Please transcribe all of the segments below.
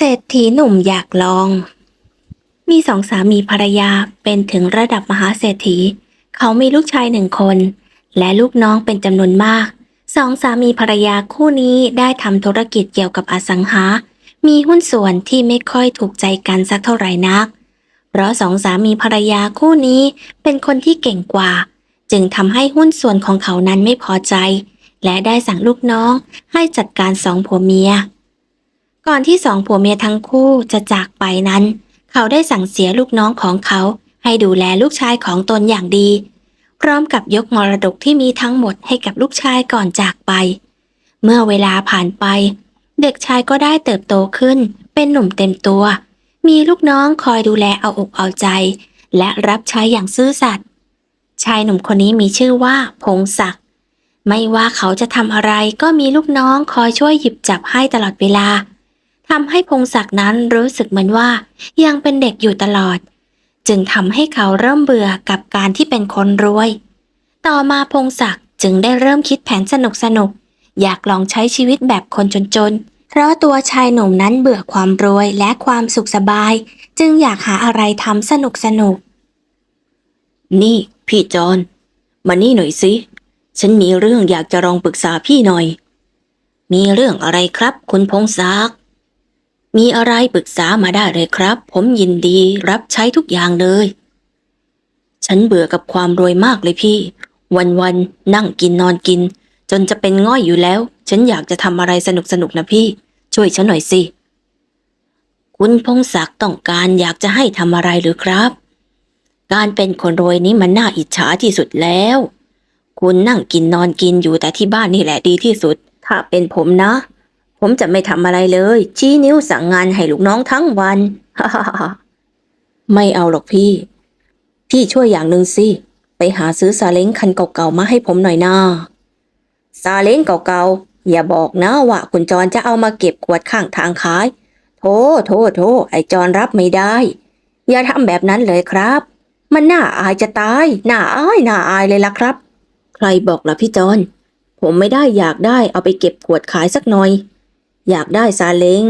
เศรษฐีหนุ่มอยากลอง มีสองสามีภรรยาเป็นถึงระดับมหาเศรษฐี เขามีลูกชายหนึ่งคน และลูกน้องเป็นจำนวนมาก สองสามีภรรยาคู่นี้ได้ทำธุรกิจเกี่ยวกับอสังหา มีหุ้นส่วนที่ไม่ค่อยถูกใจกันสักเท่าไหร่นัก เพราะสองสามีภรรยาคู่นี้เป็นคนที่เก่งกว่า จึงทำให้หุ้นส่วนของเขานั้นไม่พอใจ และได้สั่งลูกน้องให้จัดการสองผัวเมีย ก่อนที่สองผัวเมียทั้งคู่จะจากไปนั้น เขาได้สั่งเสียลูกน้องของเขาให้ดูแลลูกชายของตนอย่างดี พร้อมกับยกมรดกที่มีทั้งหมดให้กับลูกชายก่อนจากไป เมื่อเวลาผ่านไป เด็กชายก็ได้เติบโตขึ้น เป็นหนุ่มเต็มตัว มีลูกน้องคอยดูแลเอาอกเอาใจ และรับใช้อย่างซื่อสัตย์ชายหนุ่มคนนี้มีชื่อว่า พงศักดิ์ไม่ว่าเขาจะทำอะไรก็มีลูกน้องคอยช่วยหยิบจับให้ตลอดเวลา ทำให้พงศักดิ์นั้นรู้สึกเหมือนว่ายังเป็นเด็กอยู่ตลอด จึงทำให้เขาเริ่มเบื่อกับการที่เป็นคนรวย ต่อมาพงศักดิ์จึงได้เริ่มคิดแผนสนุกสนุกๆอยากลองใช้ชีวิตแบบคนจนๆ เพราะตัวชายหนุ่มนั้นเบื่อความรวยและความสุขสบาย จึงอยากหาอะไรทำสนุกสนุก นี่พี่จอนมานี่หน่อยสิ ฉันมีเรื่องอยากจะลองปรึกษาพี่หน่อย มีเรื่องอะไรครับ คุณพงศักดิ์ มีอะไรปรึกษามาได้เลยครับ ผมยินดีรับใช้ทุกอย่างเลย ฉันเบื่อกับความรวยมากเลยพี่ วันๆนั่งกินนอนกิน จนจะเป็นง่อยอยู่แล้ว ฉันอยากจะทำอะไรสนุกๆนะพี่ ช่วยฉันหน่อยสิ คุณพงศักดิ์ต้องการอยากจะให้ทำอะไรหรือครับ การเป็นคนรวยนี้มันน่าอิจฉาที่สุดแล้ว คุณนั่งกินนอนกินอยู่แต่ที่บ้านนี่แหละดีที่สุด ถ้าเป็นผมนะ ผมจะไม่ทำอะไรเลย ชี้นิ้วสั่งงานให้ลูกน้องทั้งวันไม่เอาหรอกพี่ พี่ช่วยอย่างหนึ่งสิ ไปหาซื้อซาเล้งคันเก่าๆมาให้ผมหน่อยนะซาเล้งเก่าๆ อย่าบอกนะว่าคุณจรจะเอามาเก็บขวดข้างทางขายโธ่โธ่โธ่ไอจรรับไม่ได้ อย่าทำแบบนั้นเลยครับ มันน่าอายจะตาย น่าอายน่าอายเลยล่ะครับ ใครบอกล่ะพี่จอนผมไม่ได้อยากได้เอาไปเก็บขวดขายสักหน่อย อยากได้ซาเล้ง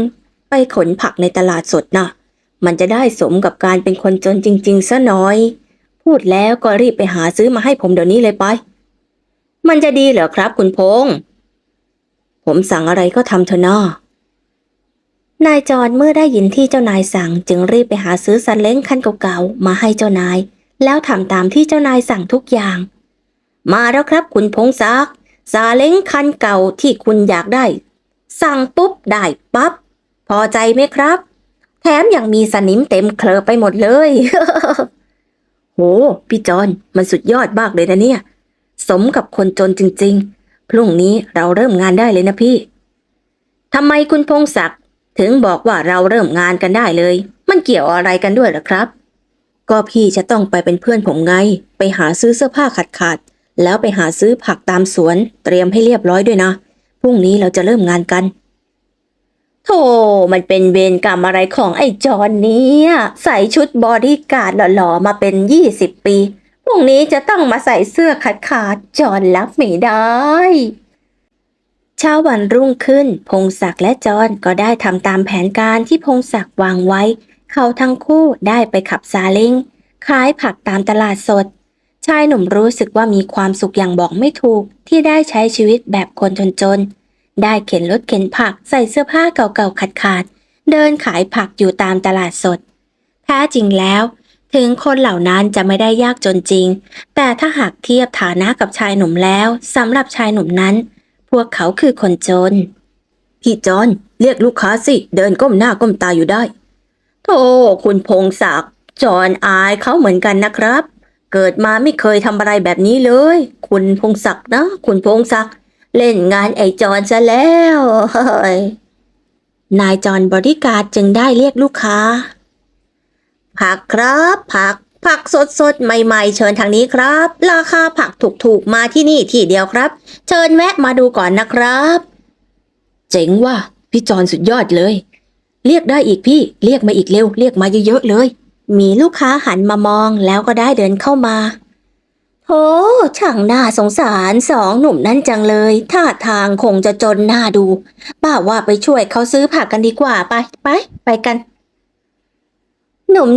ไปขนผักในตลาดสดน่ะ มันจะได้สมกับการเป็นคนจนจริงๆซะหน่อย พูดแล้วก็รีบไปหาซื้อมาให้ผมเดี๋ยวนี้เลยไป มันจะดีเหรอครับคุณพงษ์ผมสั่งอะไรก็ทำเถอะนะนายจอนเมื่อได้ยินที่เจ้านายสั่ง จึงรีบไปหาซื้อซาเล้งคันเก่าๆมาให้เจ้านาย แล้วทำตามที่เจ้านายสั่งทุกอย่าง มาแล้วครับคุณพงศักดิ์ซาเล้งคันเก่าที่คุณอยากได้ สั่งปุ๊บได้ปั๊บพอใจไหมครับ แถมยังมีสนิมเต็มเคลอไปหมดเลย โห พี่จอนมันสุดยอดมากเลยนะเนี่ย สมกับคนจนจริง ๆ พรุ่งนี้เราเริ่มงานได้เลยนะพี่ทำไมคุณพงศักดิ์ถึงบอกว่าเราเริ่มงานกันได้เลย มันเกี่ยวอะไรกันด้วยหรอครับ ก็พี่จะต้องไปเป็นเพื่อนผมไง ไปหาซื้อเสื้อผ้าขาดขาดๆแล้วไปหาซื้อผักตามสวน เตรียมให้เรียบร้อยด้วยนะ พรุ่งนี้เราจะเริ่มงานกัน โธ่มันเป็นเวรกรรมอะไรของไอ้จอนเนี่ย ใส่ชุดบอดี้การ์ดหล่อๆมาเป็นยี่สิบปี พรุ่งนี้จะต้องมาใส่เสื้อขาดขาดจอนรับไม่ได้เช้าวันรุ่งขึ้น พงศักดิ์และจอนก็ได้ทำตามแผนการที่พงศักดิ์วางไว้ เขาทั้งคู่ได้ไปขับซาเล้งขายผักตามตลาดสด ชายหนุ่มรู้สึกว่ามีความสุขอย่างบอกไม่ถูกที่ได้ใช้ชีวิตแบบคนจนๆ ได้เข็นรถเข็นผักใส่เสื้อผ้าเก่าๆขาดๆ เดินขายผักอยู่ตามตลาดสดแท้จริงแล้ว ถึงคนเหล่านั้นจะไม่ได้ยากจนจริง แต่ถ้าหากเทียบฐานะกับชายหนุ่มแล้วสำหรับชายหนุ่มนั้น พวกเขาคือคนจน พี่จอนเรียกลูกค้าสิ เดินก้มหน้าก้มตาอยู่ได้โธ่คุณพงศักดิ์จอนอายเขาเหมือนกันนะครับ เกิดมาไม่เคยทำอะไรแบบนี้เลย คุณพงศักดิ์นะ คุณพงศักดิ์เล่นงานไอจอนซะแล้วนายจอนบริการจึงได้เรียกลูกค้า ผักครับ ผัก ผักสดสดใหม่ๆ เชิญทางนี้ครับ ราคาผักถูกๆมาที่นี่ที่เดียวครับ เชิญแวะมาดูก่อนนะครับ เจ๋งว่ะพี่จอนสุดยอดเลย เรียกได้อีกพี่ เรียกมาอีกเร็ว เรียกมาเยอะๆเลย มีลูกค้าหันมามองแล้วก็ได้เดินเข้ามาโธโหช่างน่าสงสารสองหนุ่มนั้นจังเลย ท่าทางคงจะจนหน้าดู ป้าว่าไปช่วยเขาซื้อผักกันดีกว่าไปไปไปกัน หนุ่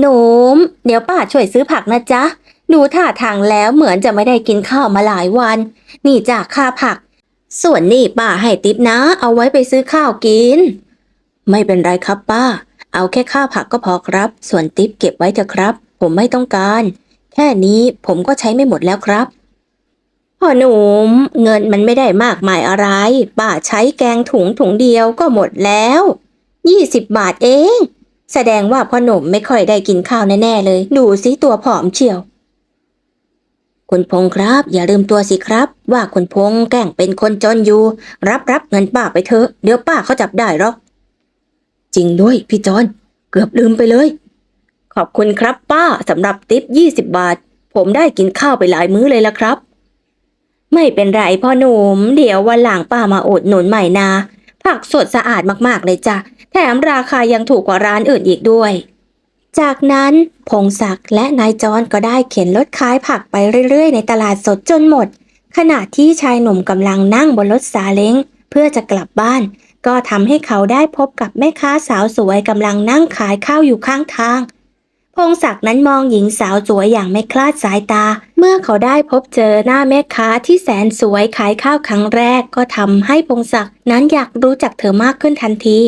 มๆเดี๋ยวป้าช่วยซื้อผักนะจ๊ะ ดูท่าทางแล้วเหมือนจะไม่ได้กินข้าวมาหลายวัน นี่จากค่าผัก ส่วนนี่ป้าให้ติปนะ เอาไว้ไปซื้อข้าวกิน ไม่เป็นไรครับป้า เอาแค่ค่าผักก็พอครับ ส่วนติปเก็บไว้เถอะครับ ผมไม่ต้องการ แค่นี้ผมก็ใช้ไม่หมดแล้วครับ พ่อหนุ่มเงินมันไม่ได้มากมายอะไร ป้าใช้แกงถุงถุงเดียวก็หมดแล้วยี่สิบบาทเอง แสดงว่าพ่อหนุ่มไม่ค่อยได้กินข้าวแน่ๆเลย ดูสิตัวผอมเชียว คุณพงษ์ครับ อย่าลืมตัวสิครับ ว่าคุณพงษ์แกล้งเป็นคนจนอยู่ รับรับเงินป้าไปเถอะเดี๋ยวป้าเขาจับได้หรอก จริงด้วยพี่จอน เกือบลืมไปเลย ขอบคุณครับป้าสำหรับติปยี่สิบบาท ผมได้กินข้าวไปหลายมื้อเลยละครับ ไม่เป็นไรพ่อหนุ่มเดี๋ยววันหลังป้ามาอดหนุนใหม่นาผักสดสะอาดมากๆเลยจ้ะแถมราคายังถูกกว่าร้านอื่นอีกด้วย จากนั้นพงศักดิ์และนายจอนก็ได้เข็นรถขายผักไปเรื่อยๆ ในตลาดสดจนหมด ขณะที่ชายหนุ่มกำลังนั่งบนรถซาเล้งเพื่อจะกลับบ้าน ก็ทำให้เขาได้พบกับแม่ค้าสาวสวยกำลังนั่งขายข้าวอยู่ข้างทาง พงศักดิ์นั้นมองหญิงสาวสวยอย่างไม่คลาดสายตา เมื่อเขาได้พบเจอหน้าแม่ค้าที่แสนสวยขายข้าวครั้งแรกก็ทำให้พงศักดิ์นั้นอยากรู้จักเธอมากขึ้นทันที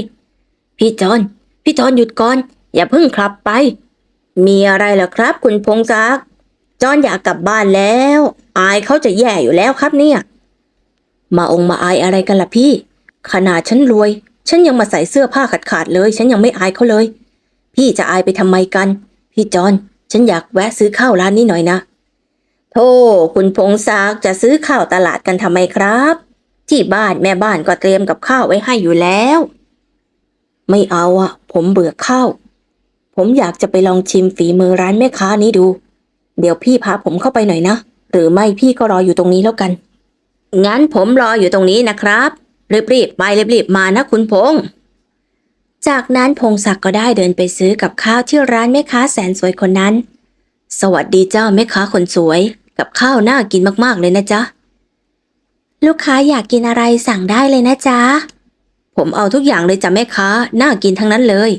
พี่จอนพี่จอนหยุดก่อน อย่าเพิ่งขับไป มีอะไรเหรอครับ คุณพงศักดิ์จอนอยากกลับบ้านแล้ว อายเขาจะแย่อยู่แล้วครับเนี่ย มาองมาอายอะไรกันล่ะพี่ ขนาดฉันรวย ฉันยังมาใส่เสื้อผ้าขาดๆเลย ฉันยังไม่อายเขาเลย พี่จะอายไปทำไมกัน พี่จอนฉันอยากแวะซื้อข้าวร้านนี้หน่อยนะโธ่คุณพงศักดิ์จะซื้อข้าวตลาดกันทำไมครับ ที่บ้านแม่บ้านก็เตรียมกับข้าวไว้ให้อยู่แล้ว ไม่เอาอะผมเบื่อข้าวผมอยากจะไปลองชิมฝีมือร้านแม่ค้านี้ดู เดี๋ยวพี่พาผมเข้าไปหน่อยนะ หรือไม่พี่ก็รออยู่ตรงนี้แล้วกัน งั้นผมรออยู่ตรงนี้นะครับ รีบๆไปรีบๆมานะคุณพงษ์จากนั้นพงศักดิ์ก็ได้เดินไปซื้อกับข้าวที่ร้านแม่ค้าแสนสวยคนนั้น สวัสดีเจ้าแม่ค้าคนสวย กับข้าวน่ากินมากๆเลยนะจ๊ะ ลูกค้าอยากกินอะไรสั่งได้เลยนะจ๊ะ ผมเอาทุกอย่างเลยจ้ะแม่ค้าน่ากินทั้งนั้นเลย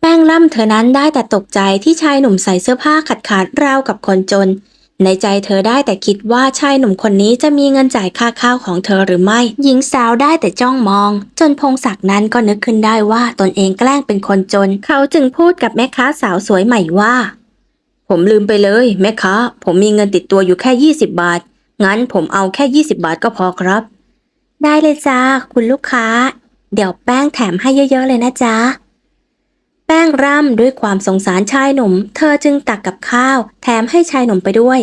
แป้งล่ำเธอนั้นได้แต่ตกใจที่ชายหนุ่มใส่เสื้อผ้าขาดขาดราวกับคนจน ในใจเธอได้แต่คิดว่าชายหนุ่มคนนี้จะมีเงินจ่ายค่าข้าวของเธอหรือไม่ หญิงสาวได้แต่จ้องมอง จนพงศักดิ์นั้นก็นึกขึ้นได้ว่าตนเองแกล้งเป็นคนจน เขาจึงพูดกับแม่ค้าสาวสวยใหม่ว่า ผมลืมไปเลย แม่ค้า ผมมีเงินติดตัวอยู่แค่ 20 บาท งั้นผมเอาแค่ 20 บาทก็พอครับ ได้เลยจ้าคุณลูกค้า เดี๋ยวแป้งแถมให้เยอะๆเลยนะจ๊ะำด้วยความสงสารชายหนุ่ม เธอจึงตักกับข้าว แถมให้ชายหนุ่มไปด้วย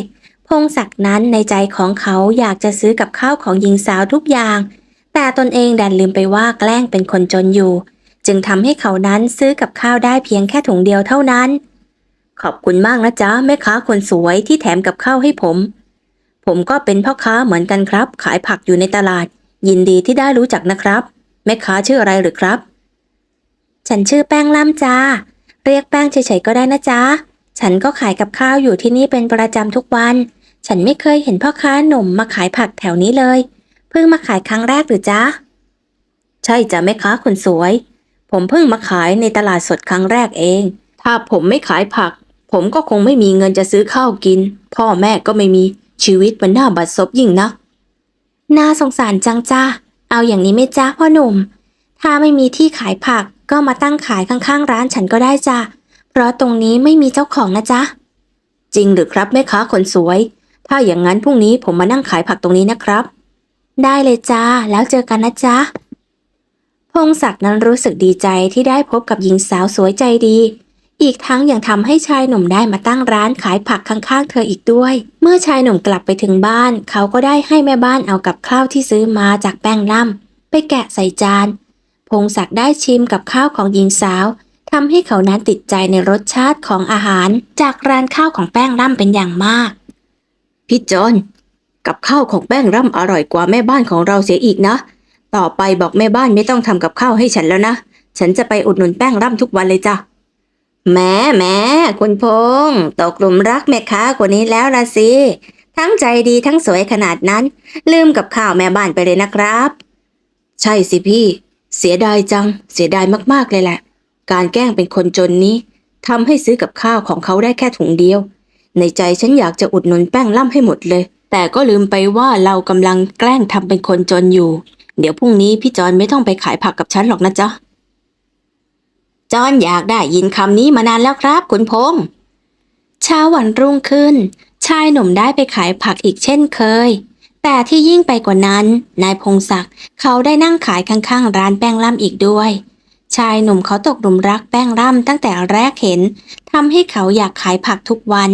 พงศักดิ์นั้นในใจของเขาอยากจะซื้อกับข้าวของหญิงสาวทุกอย่าง แต่ตนเองดันลืมไปว่าแกล้งเป็นคนจนอยู่ จึงทำให้เขานั้นซื้อกับข้าวได้เพียงแค่ถุงเดียวเท่านั้น ขอบคุณมากนะจ๊ะแม่ค้าคนสวยที่แถมกับข้าวให้ผม ผมก็เป็นพ่อค้าเหมือนกันครับ ขายผักอยู่ในตลาด ยินดีที่ได้รู้จักนะครับ แม่ค้าชื่ออะไรหรือครับฉันชื่อแป้งล่ำจ้า เรียกแป้งเฉยๆก็ได้นะจ๊ะ ฉันก็ขายกับข้าวอยู่ที่นี่เป็นประจำทุกวัน ฉันไม่เคยเห็นพ่อค้าหนุ่มมาขายผักแถวนี้เลย เพิ่งมาขายครั้งแรกหรือจ๊ะ ใช่จ้ะแม่ค้าคนสวย ผมเพิ่งมาขายในตลาดสดครั้งแรกเอง ถ้าผมไม่ขายผัก ผมก็คงไม่มีเงินจะซื้อข้าวกิน พ่อแม่ก็ไม่มี ชีวิตมันน่าบัดซบยิ่งนัก น่าสงสารจังจ้าเอาอย่างนี้ไหม่จ้าพ่อหนุ่ม ถ้าไม่มีที่ขายผัก ก็มาตั้งขายข้างๆ ร้านฉันก็ได้จ้ะ เพราะตรงนี้ไม่มีเจ้าของนะจ๊ะ จริงหรือครับแม่ค้าคนสวย ถ้าอย่างนั้นพรุ่งนี้ผมมานั่งขายผักตรงนี้นะครับ ได้เลยจ้า แล้วเจอกันนะจ๊ะ พงศักดิ์นั้นรู้สึกดีใจที่ได้พบกับหญิงสาวสวยใจดี อีกทั้งยังทำให้ชายหนุ่มได้มาตั้งร้านขายผักข้างๆ เธออีกด้วย เมื่อชายหนุ่มกลับไปถึงบ้าน เขาก็ได้ให้แม่บ้านเอากับข้าวที่ซื้อมาจากแป้งล่ำไปแกะใส่จาน พงศักดิ์ได้ชิมกับข้าวของหญิงสาวทำให้เขานั้นติดใจในรสชาติของอาหารจากร้านข้าวของแป้งร่ำเป็นอย่างมาก พี่จอนกับข้าวของแป้งร่ำอร่อยกว่าแม่บ้านของเราเสียอีกนะ ต่อไปบอกแม่บ้านไม่ต้องทำกับข้าวให้ฉันแล้วนะ ฉันจะไปอุดหนุนแป้งร่ำทุกวันเลยจ้ะแม่แม่คุณพงษ์ตกหลุมรักแม่ค้าคนนี้แล้วละสิ ทั้งใจดีทั้งสวยขนาดนั้น ลืมกับข้าวแม่บ้านไปเลยนะครับ ใช่สิพี่ เสียดายจัง เสียดายมากๆเลยแหละ การแกล้งเป็นคนจนนี้ทำให้ซื้อกับข้าวของเขาได้แค่ถุงเดียว ในใจฉันอยากจะอุดหนุนแป้งล่ำให้หมดเลย แต่ก็ลืมไปว่าเรากำลังแกล้งทำเป็นคนจนอยู่ เดี๋ยวพรุ่งนี้พี่จอนไม่ต้องไปขายผักกับฉันหรอกนะจ๊ะจอนอยากได้ยินคำนี้มานานแล้วครับคุณพงษ์เช้าวันรุ่งขึ้น ชายหนุ่มได้ไปขายผักอีกเช่นเคย แต่ที่ยิ่งไปกว่านั้น นายพงศักดิ์เขาได้นั่งขายข้างๆ ร้านแป้งล่ำอีกด้วย ชายหนุ่มเขาตกหลุมรักแป้งล่ำตั้งแต่แรกเห็นทำให้เขาอยากขายผักทุกวัน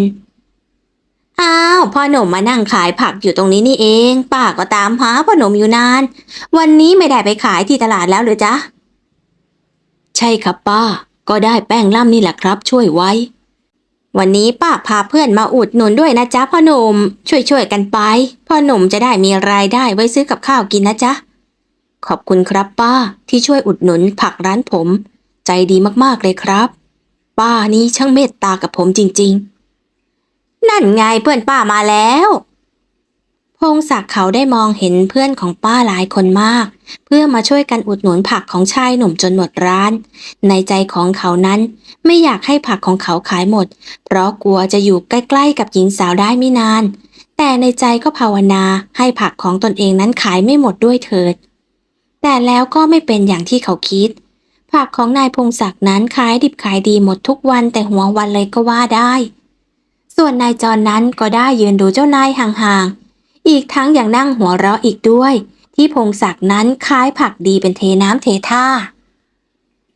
อ้าวพ่อหนุ่มมานั่งขายผักอยู่ตรงนี้นี่เอง ป้าก็ตามหาพ่อหนุ่มอยู่นาน วันนี้ไม่ได้ไปขายที่ตลาดแล้วหรือจ๊ะ ใช่ครับป้า ก็ได้แป้งล่ำนี่แหละครับ ช่วยไว้ วันนี้ป้าพาเพื่อนมาอุดหนุนด้วยนะจ๊ะพ่อหนุ่มช่วยๆกันไป พ่อหนุ่มจะได้มีรายได้ไว้ซื้อกับข้าวกินนะจ๊ะ ขอบคุณครับป้าที่ช่วยอุดหนุนผักร้านผม ใจดีมากๆเลยครับ ป้านี่ช่างเมตตากับผมจริง ๆ นั่นไงเพื่อนป้ามาแล้ว พงศักดิ์เขาได้มองเห็นเพื่อนของป้าหลายคนมาก เพื่อมาช่วยกันอุดหนุนผักของชายหนุ่มจนหมดร้าน ในใจของเขานั้นไม่อยากให้ผักของเขาขายหมด เพราะกลัวจะอยู่ใกล้ๆกับหญิงสาวได้ไม่นาน แต่ในใจก็ภาวนาให้ผักของตนเองนั้นขายไม่หมดด้วยเถิด แต่แล้วก็ไม่เป็นอย่างที่เขาคิด ผักของนายพงศักดิ์นั้นขายดิบขายดีหมดทุกวันแต่หัววันเลยก็ว่าได้ ส่วนนายจรนนั้นก็ได้ยืนดูเจ้านายห่างๆ อีกทั้งยังนั่งหัวเราะอีกด้วย ที่พงศักดิ์นั้นขายผักดีเป็นเทน้ำเทท่า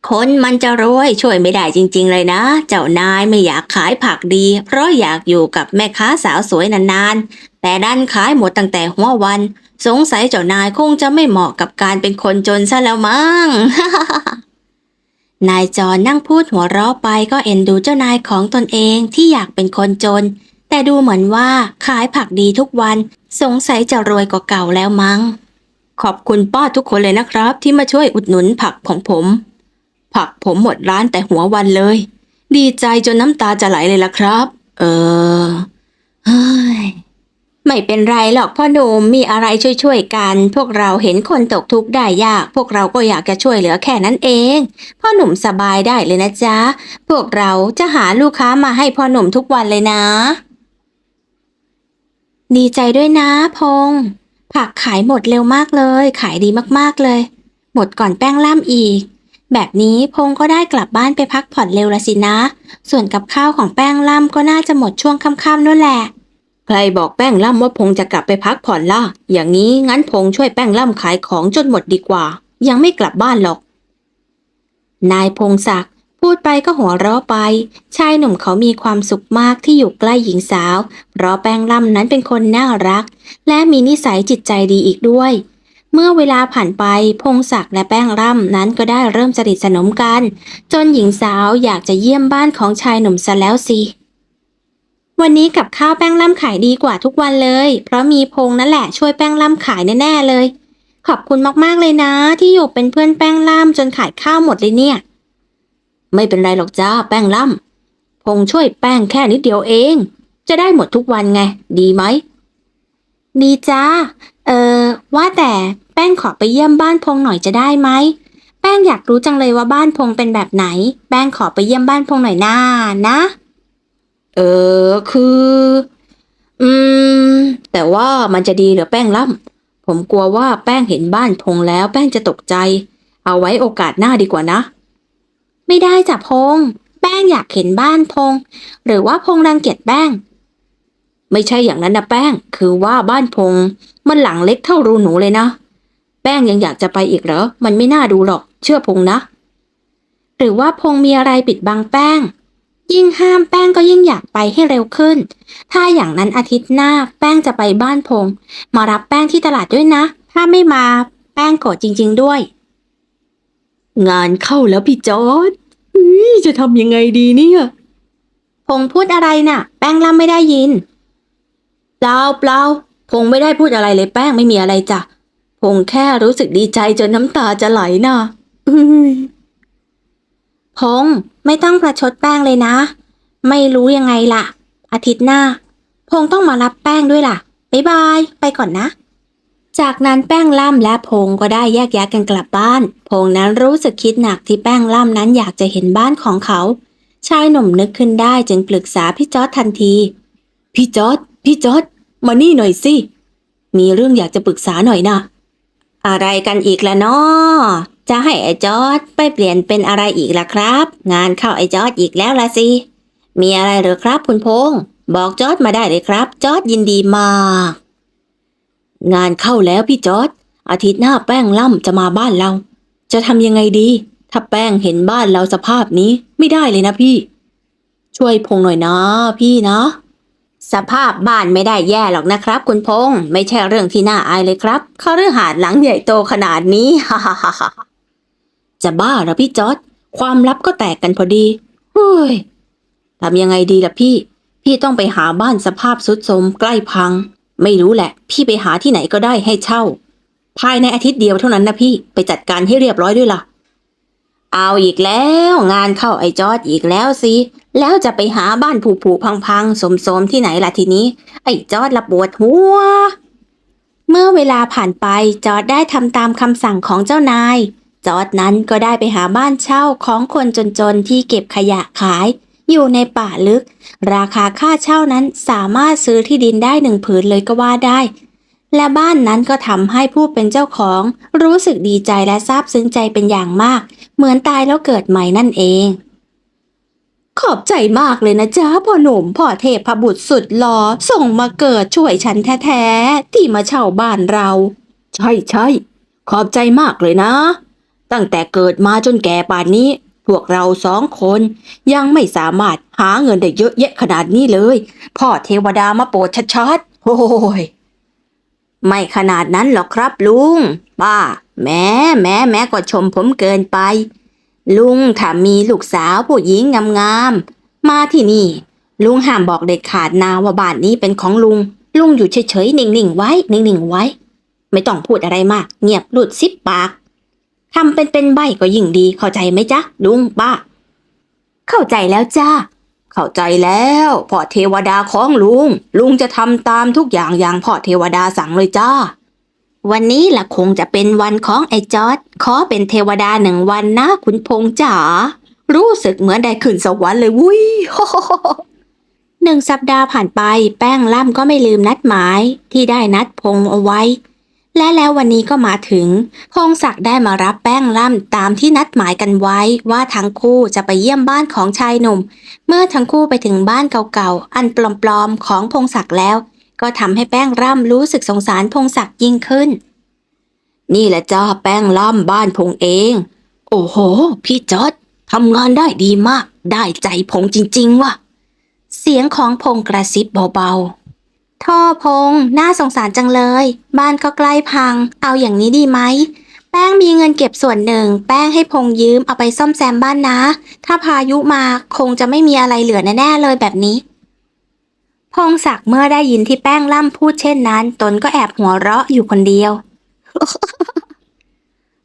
คนมันจะรวยช่วยไม่ได้จริง ๆ เลยนะ เจ้านายไม่อยากขายผักดี เพราะอยากอยู่กับแม่ค้าสาวสวยนานๆ แต่ดันขายหมดตั้งแต่หัววัน สงสัยเจ้านายคงจะไม่เหมาะกับการเป็นคนจนซะแล้วมั้งนายจรนั่งพูดหัวเราะไปก็เอ็นดูเจ้านายของตนเองที่อยากเป็นคนจน แต่ดูเหมือนว่าขายผักดีทุกวัน สงสัยจะรวยกว่าเก่าแล้วมั้ง ขอบคุณป้าทุกคนเลยนะครับ ที่มาช่วยอุดหนุนผักของผม ผักผมหมดร้านแต่หัววันเลย ดีใจจนน้ำตาจะไหลเลยล่ะครับ เออเฮ้ยไม่เป็นไรหรอกพ่อหนุ่มมีอะไรช่วยๆกัน พวกเราเห็นคนตกทุกข์ได้ยาก พวกเราก็อยากจะช่วยเหลือแค่นั้นเองพ่อหนุ่มสบายได้เลยนะจ๊ะ พวกเราจะหาลูกค้ามาให้พ่อหนุ่มทุกวันเลยนะ ดีใจด้วยนะพงษ์ผักขายหมดเร็วมากเลย ขายดีมากๆเลย หมดก่อนแป้งล่ำอีก แบบนี้พงษ์ก็ได้กลับบ้านไปพักผ่อนเร็วละสินะ ส่วนกับข้าวของแป้งล่ำก็น่าจะหมดช่วงค่ำๆนู่นแหละ ใครบอกแป้งล่ำว่าพงจะกลับไปพักผ่อนล่ะ อย่างนี้งั้นพงช่วยแป้งล่ำขายของจนหมดดีกว่า ยังไม่กลับบ้านหรอก นายพงศักดิ์ พูดไปก็หัวเราะไป ชายหนุ่มเขามีความสุขมากที่อยู่ใกล้หญิงสาว เพราะแป้งล่ำนั้นเป็นคนน่ารัก และมีนิสัยจิตใจดีอีกด้วย เมื่อเวลาผ่านไป พงศักดิ์และแป้งล่ำนั้นก็ได้เริ่มสนิทสนมกัน จนหญิงสาวอยากจะเยี่ยมบ้านของชายหนุ่มซะแล้วสิวันนี้กับข้าวแป้งล่ำขายดีกว่าทุกวันเลย เพราะมีพงนั่นแหละช่วยแป้งล่ำขายแน่ๆเลย ขอบคุณมากๆเลยนะ ที่อยู่เป็นเพื่อนแป้งล่ำจนขายข้าวหมดเลยเนี่ย ไม่เป็นไรหรอกจ้าแป้งล่ำพงช่วยแป้งแค่นิดเดียวเอง จะได้หมดทุกวันไง ดีไหม ดีจ้า เออว่าแต่แป้งขอไปเยี่ยมบ้านพงหน่อยจะได้ไหม แป้งอยากรู้จังเลยว่าบ้านพงเป็นแบบไหน แป้งขอไปเยี่ยมบ้านพงหน่อยน้านะ เออคือ อืม แต่ว่ามันจะดีเหรือแป้งล่ำผมกลัวว่าแป้งเห็นบ้านพงแล้ว แป้งจะตกใจ เอาไว้โอกาสหน้าดีกว่านะ ไม่ได้จ้ะพง แป้งอยากเห็นบ้านพง หรือว่าพงรังเกียจแป้ง ไม่ใช่อย่างนั้นนะแป้ง คือว่าบ้านพง มันหลังเล็กเท่ารูหนูเลยนะ แป้งยังอยากจะไปอีกเหรอ มันไม่น่าดูหรอก เชื่อพงนะ หรือว่าพงมีอะไรปิดบังแป้ง ยิ่งห้ามแป้งก็ยิ่งอยากไปให้เร็วขึ้น ถ้าอย่างนั้นอาทิตย์หน้า แป้งจะไปบ้านพง มารับแป้งที่ตลาดด้วยนะ ถ้าไม่มาแป้งโกรธจริง ๆด้วยงานเข้าแล้วพี่จอร์ด จะทำยังไงดีเนี่ยพงพูดอะไรน่ะ แป้งล่ำไม่ได้ยิน เปล่าเปล่าพงไม่ได้พูดอะไรเลยแป้งไม่มีอะไรจ้ะพงแค่รู้สึกดีใจจนน้ำตาจะไหลน่ะเอ้ยพงไม่ต้องประชดแป้งเลยนะ ไม่รู้ยังไงล่ะ อาทิตย์หน้า พงต้องมารับแป้งด้วยล่ะ บ๊ายบาย ไปก่อนนะ จากนั้นแป้งล่ำและพงก็ได้แยกย้ายกันกลับบ้าน พงนั้นรู้สึกคิดหนักที่แป้งล่ำนั้นอยากจะเห็นบ้านของเขา ชายหนุ่มนึกขึ้นได้จึงปรึกษาพี่จอร์ดทันที พี่จอร์ดพี่จอร์ดมานี่หน่อยสิ มีเรื่องอยากจะปรึกษาหน่อยนะ อะไรกันอีกละเนาะจะให้ไอ้จอร์ดไปเปลี่ยนเป็นอะไรอีกล่ะครับ งานเข้าไอ้จอร์ดอีกแล้วละสิ มีอะไรหรือครับคุณพงบอกจอร์ดมาได้เลยครับ จอร์ดยินดีมาก งานเข้าแล้วพี่จอร์ดอาทิตย์หน้าแป้งล่ำจะมาบ้านเรา จะทำยังไงดี ถ้าแป้งเห็นบ้านเราสภาพนี้ไม่ได้เลยนะพี่ ช่วยพงหน่อยนะ พี่นะ สภาพบ้านไม่ได้แย่หรอกนะครับ คุณพงษ์ไม่ใช่เรื่องที่น่าอายเลยครับเขาเรื่องหาดหลังใหญ่โตขนาดนี้ฮ่าฮ่าฮ่าจะบ้าเหรอพี่จอร์ดความลับก็แตกกันพอดีเฮ้ยทำยังไงดีล่ะพี่ พี่ต้องไปหาบ้านสภาพสุดโทรมใกล้พัง ไม่รู้แหละ พี่ไปหาที่ไหนก็ได้ให้เช่า ภายในอาทิตย์เดียวเท่านั้นนะพี่ไปจัดการให้เรียบร้อยด้วยล่ะ เอาอีกแล้ว งานเข้าไอ้จอดอีกแล้วสิ แล้วจะไปหาบ้านผุผุพังพังๆสมสมๆที่ไหนล่ะทีนี้ ไอ้จอดละปวดหัว เมื่อเวลาผ่านไปจอดได้ทำตามคำสั่งของเจ้านาย จอดนั้นก็ได้ไปหาบ้านเช่าของคนจนๆที่เก็บขยะขาย อยู่ในป่าลึก ราคาค่าเช่านั้นสามารถซื้อที่ดินได้หนึ่งผืนเลยก็ว่าได้ และบ้านนั้นก็ทำให้ผู้เป็นเจ้าของ รู้สึกดีใจและซาบซึ้งใจเป็นอย่างมาก เหมือนตายแล้วเกิดใหม่นั่นเอง ขอบใจมากเลยนะจ๊ะพ่อหนุ่มพ่อเทพบุตรสุดหล่อส่งมาเกิดช่วยฉันแท้ๆที่มาเช่าบ้านเรา ใช่ใช่ขอบใจมากเลยนะ ตั้งแต่เกิดมาจนแก่ป่านนี้ พวกเราสองคนยังไม่สามารถหาเงินได้เยอะแยะขนาดนี้เลย พ่อเทวดามาโปรดชัดๆโอ้ยไม่ขนาดนั้นหรอกครับลุง ป้า แม้แม้แม้ก็ชมผมเกินไป ลุงถ้ามีลูกสาวผู้หญิงงามๆมาที่นี่ ลุงห้ามบอกเด็ดขาดนาว่าบ้านนี้เป็นของลุง ลุงอยู่เฉยๆนิ่งๆไว้ นิ่งๆไว้ ไม่ต้องพูดอะไรมาก เงียบหลุดซิบปาก ทำเป็นเป็นใบก็ยิ่งดีเข้าใจไหมจ๊ะลุงป้า เข้าใจแล้วจ้า เข้าใจแล้วพ่อเทวดาของลุง ลุงจะทำตามทุกอย่างอย่างพ่อเทวดาสั่งเลยจ้า วันนี้ล่ะคงจะเป็นวันของไอ้จอดขอเป็นเทวดาหนึ่งวันนะคุณพงษ์จ๋า รู้สึกเหมือนได้ขึ้นสวรรค์เลยวุ้ย หนึ่งสัปดาห์ผ่านไปแป้งล่ำก็ไม่ลืมนัดหมายที่ได้นัดพงเอาไว้ และแล้ววันนี้ก็มาถึงพงศักดิ์ได้มารับแป้งล่ำตามที่นัดหมายกันไว้ว่าทั้งคู่จะไปเยี่ยมบ้านของชายหนุ่ม เมื่อทั้งคู่ไปถึงบ้านเก่าๆ อันปลอมๆ ของพงศักดิ์แล้ว ก็ทำให้แป้งร่ำรู้สึกสงสารพงศักดิ์ยิ่งขึ้น นี่แหละจ้าแป้งล่ำบ้านพงเอง โอ้โห พี่จอดทำงานได้ดีมาก ได้ใจพงจริงๆว่ะเสียงของพงกระซิบเบาๆ ท่อพง น่าสงสารจังเลย บ้านก็ใกล้พัง เอาอย่างนี้ดีไหม แป้งมีเงินเก็บส่วนหนึ่ง แป้งให้พงยืมเอาไปซ่อมแซมบ้านนะ ถ้าพายุมาคงจะไม่มีอะไรเหลือแน่ๆเลยแบบนี้ พงศักดิ์เมื่อได้ยินที่แป้งล่ำพูดเช่นนั้น ตนก็แอบหัวเราะอยู่คนเดียว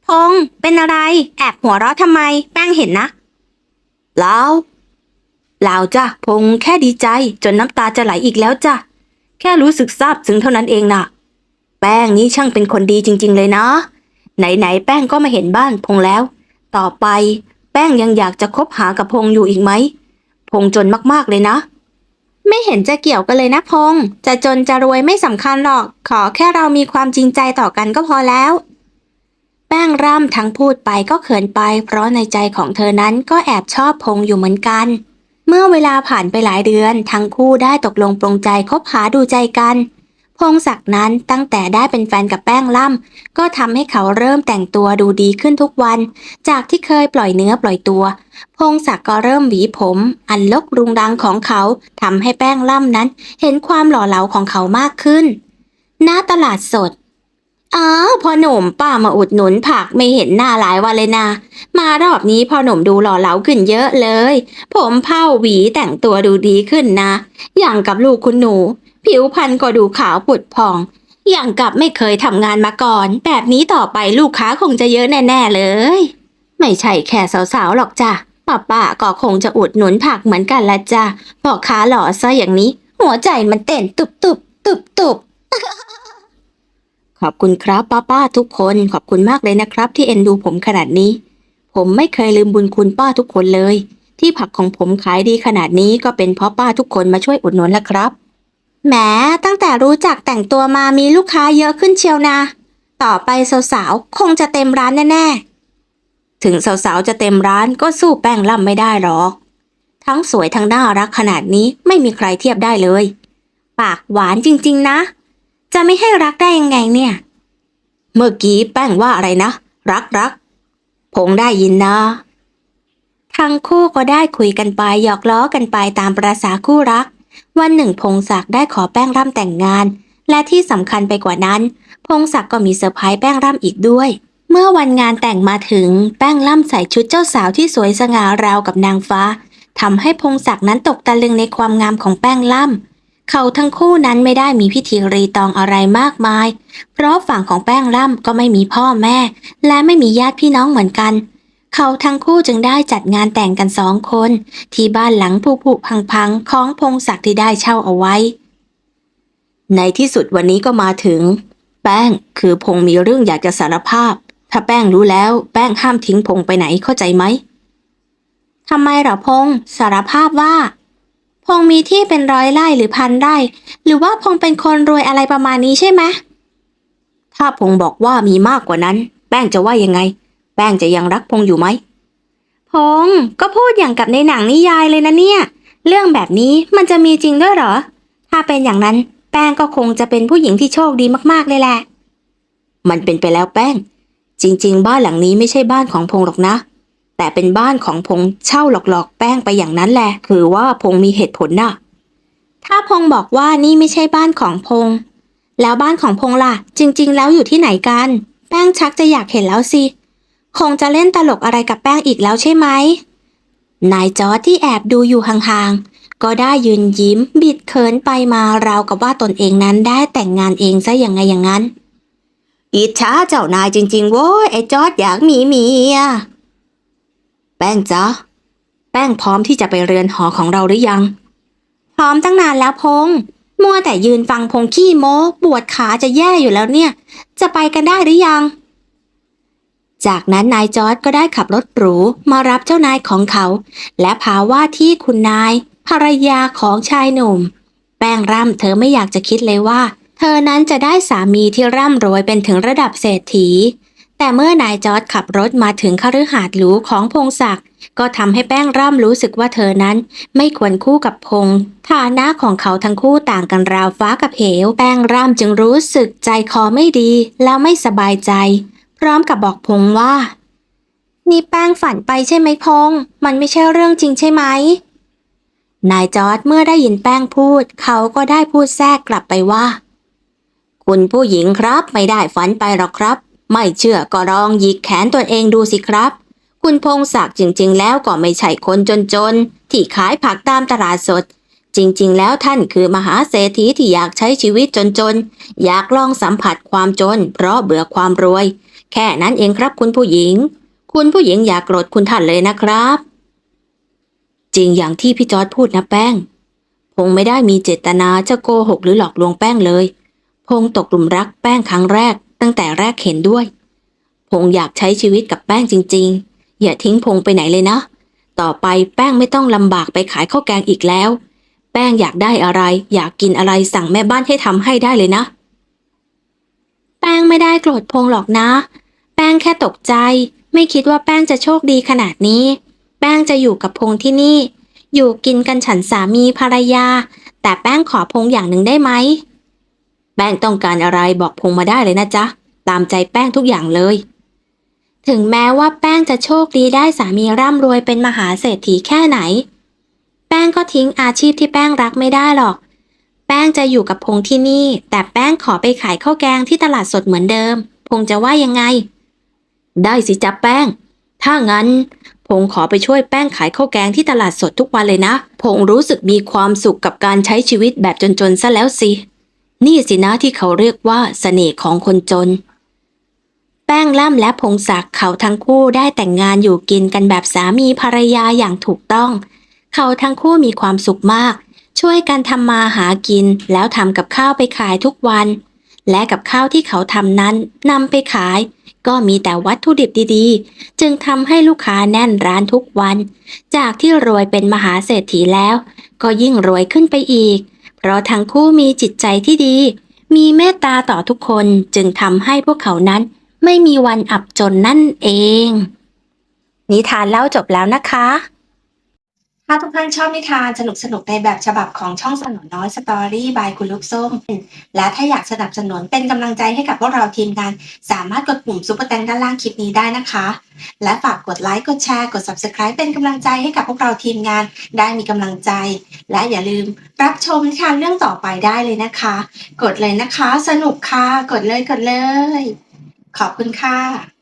พง เป็นอะไร แอบหัวเราะทำไม แป้งเห็นนะเปล่าเปล่าจ้ะพงแค่ดีใจจนน้ำตาจะไหลอีกแล้วจ้ะ แค่รู้สึกซาบซึ้งเท่านั้นเองน่ะ แป้งนี้ช่างเป็นคนดีจริง ๆ เลยนะ ไหนๆแป้งก็มาเห็นบ้านพงแล้ว ต่อไปแป้งยังอยากจะคบหากับพงอยู่อีกไหม พงจนมากๆเลยนะ ไม่เห็นจะเกี่ยวกันเลยนะพง จะจนจะรวยไม่สำคัญหรอก ขอแค่เรามีความจริงใจต่อกันก็พอแล้ว แป้งร่ำทั้งพูดไปก็เขินไป เพราะในใจของเธอนั้นก็แอบชอบพงอยู่เหมือนกัน มื่อเวลาผ่านไปหลายเดือน ทั้งคู่ได้ตกลงปรงใจคบหาดูใจกัน พงศักดิ์นั้นตั้งแต่ได้เป็นแฟนกับแป้งล่ำก็ทำให้เขาเริ่มแต่งตัวดูดีขึ้นทุกวัน จากที่เคยปล่อยเนื้อปล่อยตัว พงศักดิ์ก็เริ่มหวีผม อันลกรุงรังของเขาทำให้แป้งล่ำนั้น เห็นความหล่อเหลาของเขามากขึ้น หน้าตลาดสด อ้าวพ่อหนุ่มป้ามาอุดหนุนผักไม่เห็นหน้าหลายวันเลยนะ มารอบนี้พ่อหนุ่มดูหล่อเหลาขึ้นเยอะเลย ผมเผ้าหวีแต่งตัวดูดีขึ้นนะ อย่างกับลูกคุณหนู ผิวพรรณก็ดูขาวผุดผ่อง อย่างกับไม่เคยทำงานมาก่อน แบบนี้ต่อไปลูกค้าคงจะเยอะแน่ ๆเลย ไม่ใช่แค่สาวๆหรอกจ้ะป้าป้าก็คงจะอุดหนุนผักเหมือนกันละจ้ะพ่อค้าหล่อซะอย่างนี้หหัวใจมันเต้นตุบตุบตุบตุบ ขอบคุณครับป้าป้าๆทุกคนขอบคุณมากเลยนะครับ ที่เอ็นดูผมขนาดนี้ ผมไม่เคยลืมบุญคุณป้าทุกคนเลย ที่ผักของผมขายดีขนาดนี้ก็เป็นเพราะป้าทุกคนมาช่วยอุดหนุนแล้วครับแหมตั้งแต่รู้จักแต่งตัวมามีลูกค้าเยอะขึ้นเชียวนะต่อไปสาวๆคงจะเต็มร้านแน่ๆถึงสาวๆจะเต็มร้านก็สู้แป้งล่ำไม่ได้หรอก ทั้งสวยทั้งน่ารักขนาดนี้ไม่มีใครเทียบได้เลย ปากหวานจริง ๆ นะ จะไม่ให้รักได้ยังไงเนี่ย เมื่อกี้แป้งว่าอะไรนะ รักรักผมได้ยินนะ ทั้งคู่ก็ได้คุยกันไปหยอกล้อกันไปตามประษาคู่รัก วันหนึ่งพงศักดิ์ได้ขอแป้งร่ำแต่งงาน และที่สำคัญไปกว่านั้น พงศักดิ์ก็มีเซอร์ไพรส์แป้งร่ำอีกด้วย เมื่อวันงานแต่งมาถึงแป้งร่ำใส่ชุดเจ้าสาวที่สวยสง่าราวกับนางฟ้าทำให้พงศักดิ์นั้นตกตะลึงในความงามของแป้งล่ำ เขาทั้งคู่นั้นไม่ได้มีพิธีรีตองอะไรมากมาย เพราะฝั่งของแป้งล่ำก็ไม่มีพ่อแม่ และไม่มีญาติพี่น้องเหมือนกัน เขาทั้งคู่จึงได้จัดงานแต่งกันสองคน ที่บ้านหลังผุผุพังพังๆของพงศักดิ์ที่ได้เช่าเอาไว้ ในที่สุดวันนี้ก็มาถึง แป้งคือพงมีเรื่องอยากจะสารภาพ ถ้าแป้งรู้แล้ว แป้งห้ามทิ้งพงไปไหนเข้าใจไหมทำไมเหรอพงสารภาพว่า พงษ์มีที่เป็นร้อยไร่หรือพันไร่ หรือว่าพงษ์เป็นคนรวยอะไรประมาณนี้ใช่ไหมถ้าพงบอกว่ามีมากกว่านั้น แป้งจะว่ายังไง แป้งจะยังรักพงอยู่ไหมพงษ์ก็พูดอย่างกับในหนังนิยายเลยนะเนี่ย เรื่องแบบนี้มันจะมีจริงด้วยเหรอ ถ้าเป็นอย่างนั้น แป้งก็คงจะเป็นผู้หญิงที่โชคดีมากๆเลยแหละ มันเป็นไปแล้วแป้ง จริง ๆ บ้านหลังนี้ไม่ใช่บ้านของพงหรอกนะ แต่เป็นบ้านของพงเช่าหลอกๆ แป้งไปอย่างนั้นแหละ คือว่าพงมีเหตุผลน่ะ ถ้าพงษ์บอกว่านี่ไม่ใช่บ้านของพงษ์แล้วบ้านของพงษ์ล่ะ จริง ๆ แล้วอยู่ที่ไหนกัน แป้งชักจะอยากเห็นแล้วสิ คงจะเล่นตลกอะไรกับแป้งอีกแล้วใช่ไหม นายจอร์จที่แอบดูอยู่ห่างๆ ก็ได้ยืนยิ้ม บิดเขินไปมาราวกับว่าตนเองนั้นได้แต่งงานเองซะอย่างไงอย่างนั้นอิจฉาเจ้านายจริงๆโว้ยไอ้จอร์ดอยากมีเมีย ป้งจ๊ะ แป้งพร้อมที่จะไปเรือนหอของเราหรือยัง พร้อมตั้งนานแล้วพงษ์มัวแต่ยืนฟังพงขี้โม้ปวดขาจะแย่อยู่แล้วเนี่ย จะไปกันได้หรือยัง จากนั้นนายจอร์ดก็ได้ขับรถหรูมารับเจ้านายของเขา และพาว่าที่คุณนาย ภรรยาของชายหนุ่ม แป้งร่ำเธอไม่อยากจะคิดเลยว่า เธอนั้นจะได้สามีที่ร่ำรวยเป็นถึงระดับเศรษฐี แต่เมื่อนายจอร์ดขับรถมาถึงคฤหาสน์หรูของพงศักดิ์ก็ทำให้แป้งร่ำรู้สึกว่าเธอนั้น ไม่ควรคู่กับพงฐานะของเขาทั้งคู่ต่างกันราวฟ้ากับเหว แป้งร่ำจึงรู้สึกใจคอไม่ดีแล้วไม่สบายใจ พร้อมกับบอกพงว่า นี่แป้งฝันไปใช่ไหมพง มันไม่ใช่เรื่องจริงใช่ไหมนายจอร์ดเมื่อได้ยินแป้งพูด เขาก็ได้พูดแทรกกลับไปว่า คุณผู้หญิงครับไม่ได้ฝันไปหรอกครับ ไม่เชื่อก็ลองหยิกแขนตัวเองดูสิครับ คุณพงศักดิ์จริง ๆ แล้วก็ไม่ใช่คนจนๆ ที่ขายผักตามตลาดสด จริง ๆ แล้วท่านคือมหาเศรษฐีที่อยากใช้ชีวิตจนๆ อยากลองสัมผัสความจน เพราะเบื่อความรวย แค่นั้นเองครับคุณผู้หญิง คุณผู้หญิงอย่ากโกรธคุณท่านเลยนะครับ จริงอย่างที่พี่จอร์ดพูดนะแป้ง พงไม่ได้มีเจตนาจะโกหกหรือหลอกลวงแป้งเลย พงตกหลุมรักแป้งครั้งแรก ตั้งแต่แรกเห็นด้วย พงอยากใช้ชีวิตกับแป้งจริง ๆ อย่าทิ้งพงไปไหนเลยนะ ต่อไปแป้งไม่ต้องลำบากไปขายข้าวแกงอีกแล้ว แป้งอยากได้อะไร อยากกินอะไรสั่งแม่บ้านให้ทำให้ได้เลยนะ แป้งไม่ได้โกรธพงหรอกนะ แป้งแค่ตกใจ ไม่คิดว่าแป้งจะโชคดีขนาดนี้ แป้งจะอยู่กับพงที่นี่ อยู่กินกันฉันสามีภรรยา แต่แป้งขอพงอย่างหนึ่งได้ไหม แป้งต้องการอะไรบอกพงมาได้เลยนะจ๊ะ ตามใจแป้งทุกอย่างเลย ถึงแม้ว่าแป้งจะโชคดีได้สามีร่ำรวยเป็นมหาเศรษฐีแค่ไหน แป้งก็ทิ้งอาชีพที่แป้งรักไม่ได้หรอก แป้งจะอยู่กับพงที่นี่ แต่แป้งขอไปขายข้าวแกงที่ตลาดสดเหมือนเดิม พงจะว่ายังไง ได้สิจ๊ะแป้ง ถ้างั้นพงขอไปช่วยแป้งขายข้าวแกงที่ตลาดสดทุกวันเลยนะ พงรู้สึกมีความสุขกับการใช้ชีวิตแบบจนๆซะแล้วสิ นี่สินะที่เขาเรียกว่าเสน่ห์ของคนจน แป้งล่ำและพงศักดิ์เขาทั้งคู่ได้แต่งงานอยู่กินกันแบบสามีภรรยาอย่างถูกต้อง เขาทั้งคู่มีความสุขมาก ช่วยกันทำมาหากินแล้วทำกับข้าวไปขายทุกวัน และกับข้าวที่เขาทำนั้นนำไปขายก็มีแต่วัตถุดิบดีๆ จึงทำให้ลูกค้าแน่นร้านทุกวัน จากที่รวยเป็นมหาเศรษฐีแล้ว ก็ยิ่งรวยขึ้นไปอีก เพราะทั้งคู่มีจิตใจที่ดี มีเมตตาต่อทุกคนจึงทำให้พวกเขานั้น ไม่มีวันอับจนนั่นเอง นิทานเล่าจบแล้วนะคะ ถ้าทุกท่านชอบนิทานสนุกสนุกในแบบฉบับของช่องสนุนน้อยสตอรี่บายคุณลูกส้ม และถ้าอยากสนับสนุนเป็นกำลังใจให้กับพวกเราทีมงาน สามารถกดปุ่มซุปเปอร์แตงด้านล่างคลิปนี้ได้นะคะ และฝากกดไลค์กดแชร์กด subscribe เป็นกำลังใจให้กับพวกเราทีมงานได้มีกำลังใจ และอย่าลืมรับชมนิทานเรื่องต่อไปได้เลยนะคะ กดเลยนะคะ สนุกค่ะกดเลยกดเลย ขอบคุณค่ะ